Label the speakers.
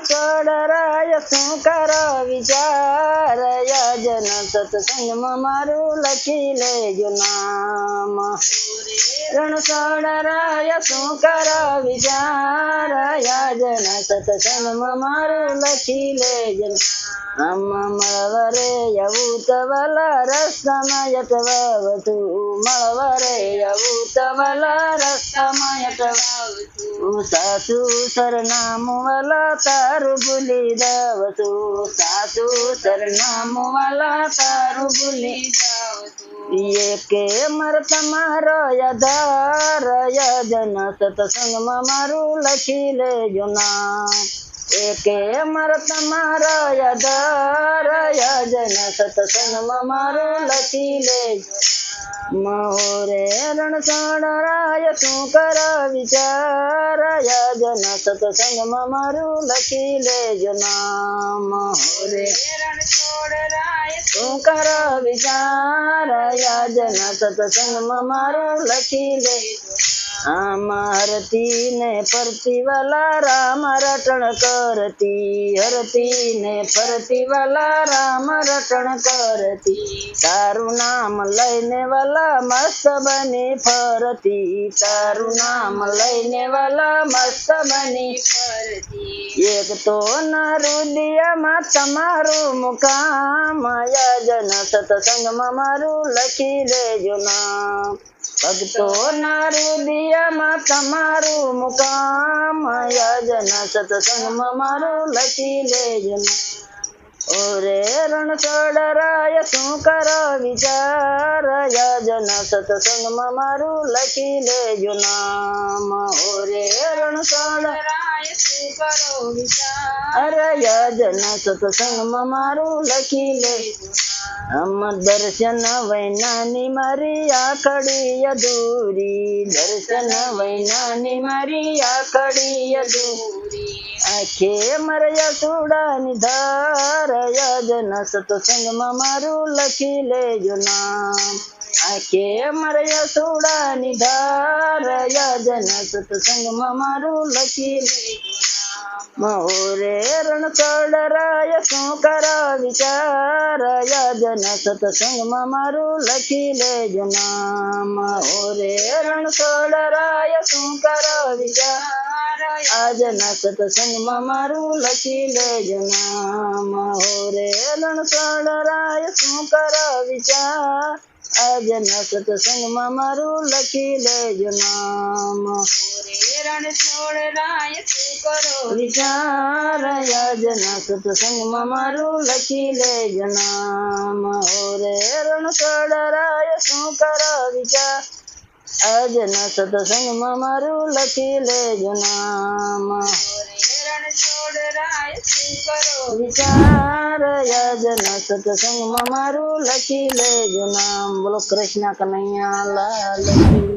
Speaker 1: કડરાય શું કરો વિચારય? જન સત્સંગમાં મારું લખી લેજો નામ. રણસોડરાય શું કરો વિચારય? જન સત્સંગમાં મારું લખી લેજો મળવરે એવું તવલા રસ્તમય તવાવતું મળવરે એવું તવલા રસ્તમય તવાવતું સાસુ સરનામું વાલા તારું ભૂલી દવતું સાસુ સરનામું વાલા તારું ભૂલી એ કે મર તમારો યધાર યજન સત્સંગમાં મારું લખી લેજો નામ એકે મર તમારો યધાર યજન સત્સંગમાં મારું લખી લેજો મહોરે રણછોડરાય શું કર વિચાર યજન સત્સંગમાં મારું લખી લેજો નામ મહોરે શું કર વિચાર યજન સત્સંગમાં મારું લખી લેજો આમ હરતી ને ફરતી વાલા રામ રટણ કરતી હરતી ને ફરતી વાલા રામ રટણ કરતી. તારું નામ લઈને વાલા મસ્ત બની ફરતી, તારું નામ લઈને વાલા મસ્ત બની ફરતી. એક તો નરુદિયામાં તમારું મુકામ યજન સત્સંગમાં મારું લખી લેજો નામ. ભક્તો ના હૃદયમાં તમારું મુકામ. યજન સત્સંગમાં મારું લખી લેજન ઓરે રણછોડરાય શું કર વિચાર? યજન સત્સંગમાં મારું લખી લેજો નામ. ઓરે કરો વિચાર યજન સત્સંગમાં મારું લખી લેજો અમ દર્શન વૈનાની મારી આખડી અધૂરી દર્શન વૈનાની મારી આખડી અધૂરી આખે મરયા સુડાની ધાર યજન સત્સંગમાં મારું લખી લેજો નામ આખે મરયા સુડાની ધાર યજન સત્સંગમાં મારું લખી મહોરે રાય શું કર વિચાર યજન સત્સંગમાં મારું લખી લેજો નામ. મહોરે રણછોડરાય શું કર વિચાર આજન સત્સંગમાં મારું લખી લેજો નામ. મહોરે રાય શું કર વિચાર આજન સત્સંગમાં મારું લખી લેજો નામ રણછોડરાય શું કરો વિચાર. યજન સત્સંગમાં મારું લખી લેજો નામ ઓરે રણછોડરાય શું કરો વિચાર અજન સત્સંગમાં મારું લખી લેજો નામ વિચાર યજન સત્સંગમાં મારું લખી લેજો નામ. બોલો કૃષ્ણ કનૈયા લાલ